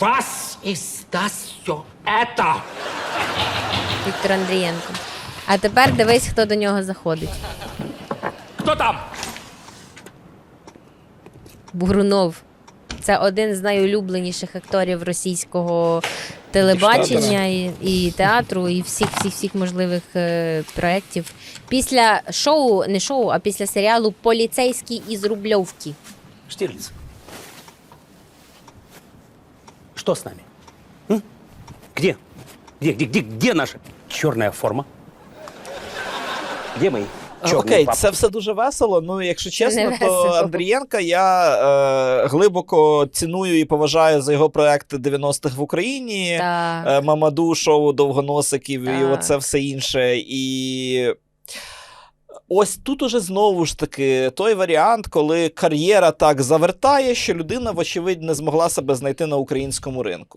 Was ist das это? Віктор Андрієнко. А тепер дивись, хто до нього заходить. Кто там? Бурунов. Це один з найулюбленіших акторів російського телебачення і, і театру, і всіх всіх всіх можливих е, проєктів. Після шоу, не шоу, а після серіалу Поліцейський із Рубльовки. Штирлиц. Что с нами? М? Где? Где, где, где, где наша черная форма? Где мои Окей, папки? це все дуже весело. Ну, якщо чесно, то весело. Андрієнка я е, глибоко ціную і поважаю за його проекти 90-х в Україні. Так. Е, Мамаду, шоу довгоносиків і Так. оце все інше. І ось тут уже знову ж таки той варіант, коли кар'єра так завертає, що людина, вочевидь, не змогла себе знайти на українському ринку.